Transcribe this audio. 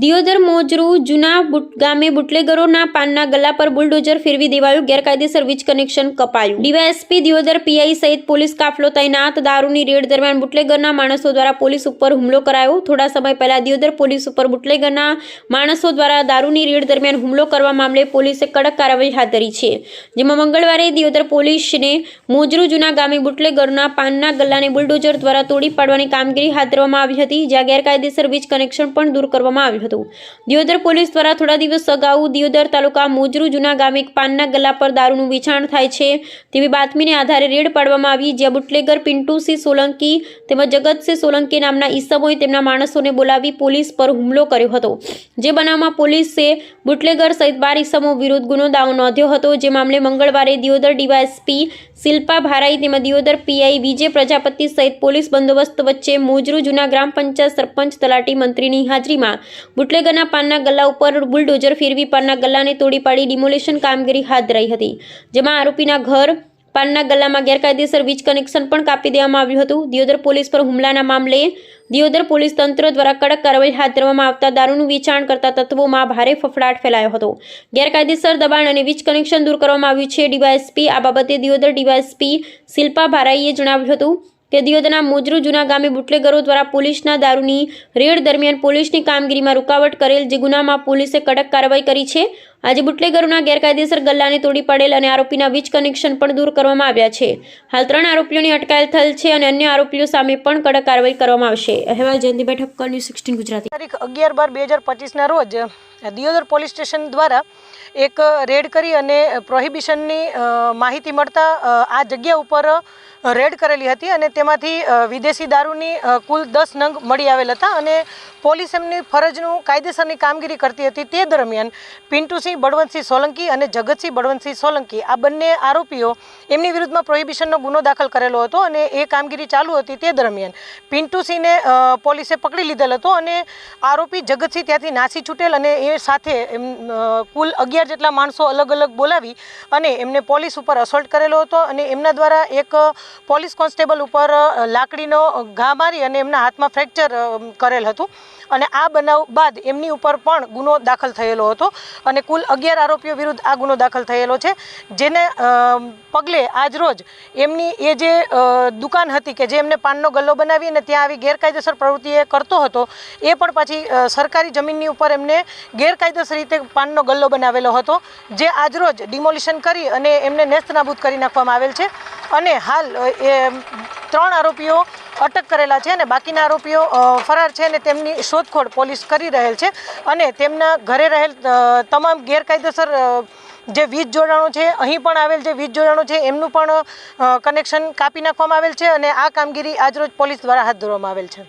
દિયોદર મોજરૂ જૂના ગામે બુટલેગરોના પાનના ગલ્લા પર બુલડોઝર ફેરવી દેવાયું, ગેરકાયદેસર વીજ કનેક્શન કપાયું. ડીવાયએસપી દિયોદર પીઆઈ સહિત પોલીસ કાફલો, તૈનાત દારૂની રેડ દરમિયાન બુટલેગરના માણસો દ્વારા પોલીસ ઉપર હુમલો કરાયો. થોડા સમય પહેલા દિયોદર પોલીસ ઉપર બુટલેગરના માણસો દ્વારા દારૂની રેડ દરમિયાન હુમલો કરવા મામલે પોલીસે કડક કાર્યવાહી હાથ ધરી છે. જેમાં મંગળવારે દિયોદર પોલીસને મોજરૂ જૂના ગામે બુટલેગરના પાનના ગલ્લાને બુલડોઝર દ્વારા તોડી પાડવાની કામગીરી હાથ ધરવામાં આવી હતી, જ્યાં ગેરકાયદેસર વીજ કનેક્શન પણ દૂર કરવામાં આવ્યું હતું. દિયોદર પોલીસ દ્વારા થોડા દિવસ અગાઉ દિયોદર તાલુકા મોજરૂ જૂના ગામે એક પાનના ગલ્લા પર દારૂનું વેચાણ થાય છે તેવી બાતમીને આધારે રેડ પાડવામાં આવી જ્યાં બુટલેગર પિન્ટુસિંહ સોલંકી તેમજ જગતસિંહ સોલંકી નામના ઈસમોએ તેમના માણસોને બોલાવી પોલીસ પર હુમલો કર્યો હતો. જે બનાવમાં પોલીસે બુટલેગર સહિત બાર ઈસમો વિરુદ્ધ ગુનો દાવો નોંધ્યો હતો. જે મામલે મંગળવારે દિયોદર ડીવાયએસપી શિલ્પા ભારાઈ તેમજ દિયોદર પીઆઈ વિજય પ્રજાપતિ સહિત પોલીસ બંદોબસ્ત વચ્ચે મોજરૂ જૂના ગ્રામ પંચાયત સરપંચ તલાટી મંત્રીની હાજરીમાં બુટલેગરના પાનના ગલ્લા ઉપર બુલડોઝર ફેરવી પાનના ગલ્લાને તોડી પાડી ડિમોલેશન કામગીરી હાથ ધરાઈ હતી, જેમાં આરોપીના ઘર પાનના ગલ્લામાં ગેરકાયદેસર વીજ કનેક્શન પણ કાપી દેવામાં આવ્યું હતું. દિયોદર પોલીસ પર હુમલાના મામલે દિયોદર પોલીસ તંત્ર દ્વારા કડક કાર્યવાહી હાથ ધરવામાં આવતા દારૂનું વેચાણ કરતા તત્વોમાં ભારે ફફડાટ ફેલાયો હતો. ગેરકાયદેસર દબાણ અને વીજ કનેક્શન દૂર કરવામાં આવ્યું છે. ડીવાયએસપી આ બાબતે દિયોદર ડીવાયએસપી શિલ્પા ભારાઈએ જણાવ્યું હતું. કે દિયોદરના મોજરૂ જૂના ગામે બુટલેગરો દ્વારા પોલીસના દારૂની રેડ દરમિયાન પોલીસની કામગીરીમાં રૂકાવટ કરેલ જે ગુનામાં પોલીસે કડક કાર્યવાહી કરી છે. આજે બુટલેગરોના ગેરકાયદેસર ગલ્લાને તોડી પાડેલ અને આરોપીના વીજ કનેક્શન પણ દૂર કરવામાં આવ્યા છે. હાલ ત્રણ આરોપીઓની અટકાયત થયેલ છે અને અન્ય આરોપીઓ સામે પણ કડક કાર્યવાહી કરવામાં આવશે. અહેવાલ જયંતિભાઈ ઠક્કર, ન્યૂઝ સિક્સટીન ગુજરાતી. તારીખ અગિયાર બાર બે હજાર પચીસના રોજ, દિયોદર પોલીસ સ્ટેશન દ્વારા એક રેડ કરી અને પ્રોહિબિશનની માહિતી મળતા આ જગ્યા ઉપર રેડ કરેલી હતી અને તેમાંથી વિદેશી દારૂની કુલ દસ નંગ મળી આવેલ હતા અને પોલીસ એમની ફરજનું કાયદેસરની કામગીરી કરતી હતી તે દરમિયાન પિન્ટુસિંહ બળવંતસિંહ સોલંકી અને જગતસિંહ બળવંતસિંહ સોલંકી આ બંને આરોપીઓ એમની વિરુદ્ધમાં પ્રોહિબિશનનો ગુનો દાખલ કરેલો હતો અને એ કામગીરી ચાલુ હતી તે દરમિયાન. પિન્ટુસિંહને પોલીસે પકડી લીધેલ હતો અને આરોપી જગતસિંહ ત્યાંથી નાસી છૂટેલ અને એ સાથે એમ કુલ અગિયાર જેટલા માણસો અલગ અલગ બોલાવી અને એમને પોલીસ ઉપર અસોલ્ટ કરેલો હતો અને એમના દ્વારા એક પોલીસ કોન્સ્ટેબલ ઉપર લાકડીનો ઘા મારી અને એમના હાથમાં ફ્રેક્ચર કરેલ હતું. અને આ બનાવ બાદ એમની ઉપર પણ ગુનો દાખલ થયેલો હતો. અને કુલ અગિયાર આરોપીઓ વિરુદ્ધ આ ગુનો દાખલ થયેલો છે, જેને પગલે આજરોજ એમની એ જે દુકાન હતી કે જે એમને પાનનો ગલ્લો બનાવી અને ત્યાં આવી ગેરકાયદેસર પ્રવૃત્તિ એ કરતો હતો, એ પણ પાછી સરકારી જમીનની ઉપર એમને ગેરકાયદેસર રીતે પાનનો ગલ્લો બનાવેલો હતો, જે આજરોજ ડિમોલિશન કરી અને એમને નેસ્ત નાબૂદ કરી નાખવામાં આવેલ છે. અને હાલ એ ત્રણ આરોપીઓ અટક કરેલા છે અને બાકીના આરોપીઓ ફરાર છે અને તેમની શોધખોળ પોલીસ કરી રહેલ છે અને તેમના ઘરે રહેલ તમામ ગેરકાયદેસર જે વીજ જોડાણો છે, અહીં પણ આવેલ જે વીજ જોડાણો છે, એમનું પણ કનેક્શન કાપી નાખવામાં આવેલ છે અને આ કામગીરી આજરોજ પોલીસ દ્વારા હાથ ધરવામાં આવેલ છે.